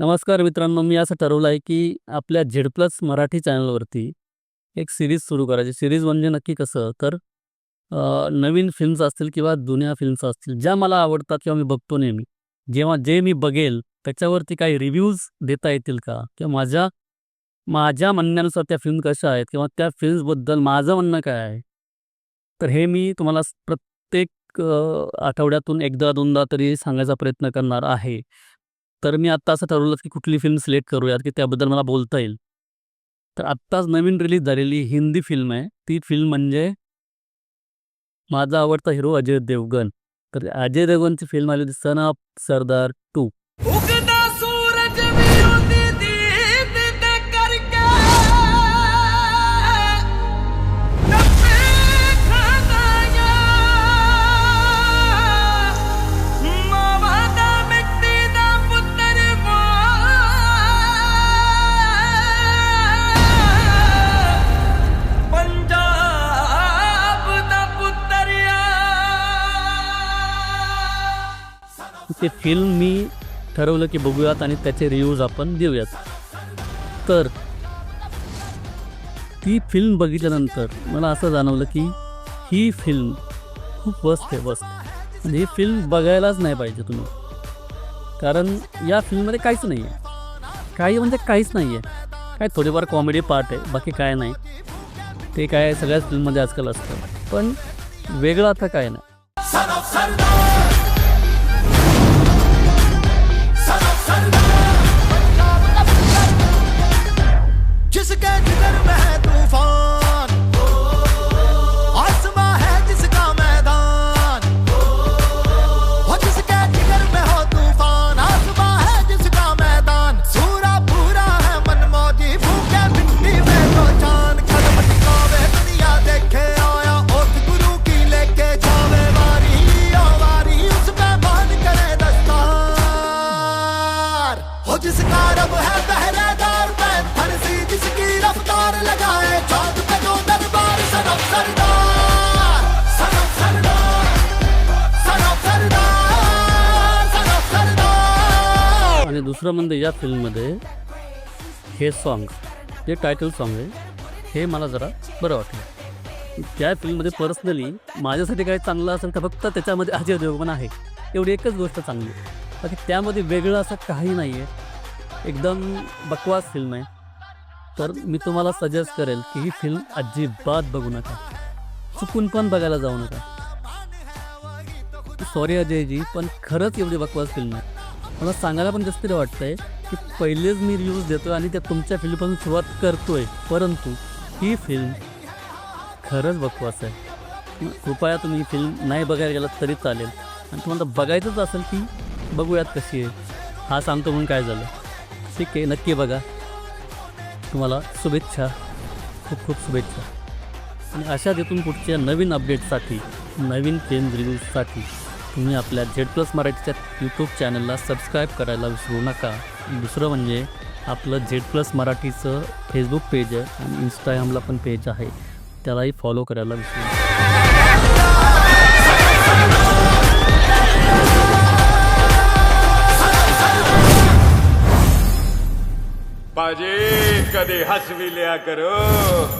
नमस्कार मित्रांनो मी असं ठरवलं आहे की आपल्या झेड प्लस मराठी चॅनलवरती एक सिरीज सुरू करायची. सिरीज म्हणजे नक्की कसं? तर नवीन फिल्म्स असतील किंवा जुन्या फिल्म्स असतील ज्या मला आवडतात किंवा मी बघतो नेहमी जेव्हा जे मी बघेल त्याच्यावरती काही रिव्ह्यूज देता येतील का? किंवा माझ्या माझ्या म्हणण्यानुसार त्या फिल्म कशा आहेत? किंवा त्या फिल्म्सबद्दल माझं म्हणणं काय आहे? तर हे मी तुम्हाला प्रत्येक आठवड्यातून एकदा दोनदा तरी सांगायचा प्रयत्न करणार आहे. तर मी आत्ता असं ठरवलं की कुठली फिल्म सिलेक्ट करूयात की त्याबद्दल मला बोलता येईल. तर आत्ताच नवीन रिलीज झालेली हिंदी फिल्म आहे. ती फिल्म म्हणजे माझा आवडता हिरो अजय देवगन. तर अजय देवगनची फिल्म आली होती सन ऑफ सरदार टू ते फिल्म मी ठरवलं की बघूयात आणि त्याचे रिव्ह्यूज आपण देऊयात. तर ती फिल्म बघितल्यानंतर मला असं जाणवलं की ही फिल्म खूप वस्त आहे वस्त म्हणजे ही फिल्म बघायलाच नाही पाहिजे तुम्ही. कारण या फिल्ममध्ये काहीच नाही आहे काही म्हणजे काहीच नाही आहे काय थोडेफार कॉमेडी पार्ट आहे बाकी काय नाही. ते काय सगळ्याच फिल्ममध्ये आजकाल असतं. पण वेगळं आता काय नाही. लगाए चौक पे दरबार सनम सरदार सनम सरदार सनम सरदार सनम सरदार। आणि दुसरं म्हणजे या फिल्ममध्ये हे सॉन्ग जे टायटल सॉन्ग आहे हे मला जरा बरं वाटलं. त्या फिल्ममध्ये पर्सनली माझ्यासाठी काय चांगलं असेल तर फक्त त्याच्यामध्ये अजय देवगण आहे. एवढी एकच गोष्ट चांगली. आहे बाकी त्यामध्ये वेगळं असं काही नाही आहे एकदम बकवास फिल्म आहे. तर मी तुम्हाला सजेस्ट करेल की ही फिल्म अजिबात बघू नका. चुकून पण बघायला जाऊ नका. सॉरी अजयजी पण खरंच एवढी बकवास फिल्म आहे. मला सांगायला पण जास्त वाटतंय की पहिलेच मी रिव्ह्यूज देतोय आणि त्या तुमच्या फिल्मपासून सुरुवात करतोय. परंतु ही फिल्म खरंच बकवास आहे. कृपया तुम्ही ही फिल्म नाही बघायला गेलात तरी चालेल. आणि तुम्हाला बघायचंच असेल की बघूयात कशी आहे. हा सांगतो म्हणून काय झालं. ठीक आहे नक्की बघा. तुम्हाला शुभेच्छा. खूप खूप शुभेच्छा. आणि अशाच इथून पुढच्या नवीन अपडेटसाठी नवीन पेन रिव्ह्यूजसाठी तुम्ही आपल्या झेड प्लस मराठीच्या यूट्यूब चॅनलला सबस्क्राईब करायला विसरू नका. दुसरं म्हणजे आपलं झेड प्लस मराठीचं फेसबुक पेज आहे आणि इंस्टाग्रामला पण पेज आहे. त्यालाही फॉलो करायला विसरू नका. पाजे कधी हसविल्या करो?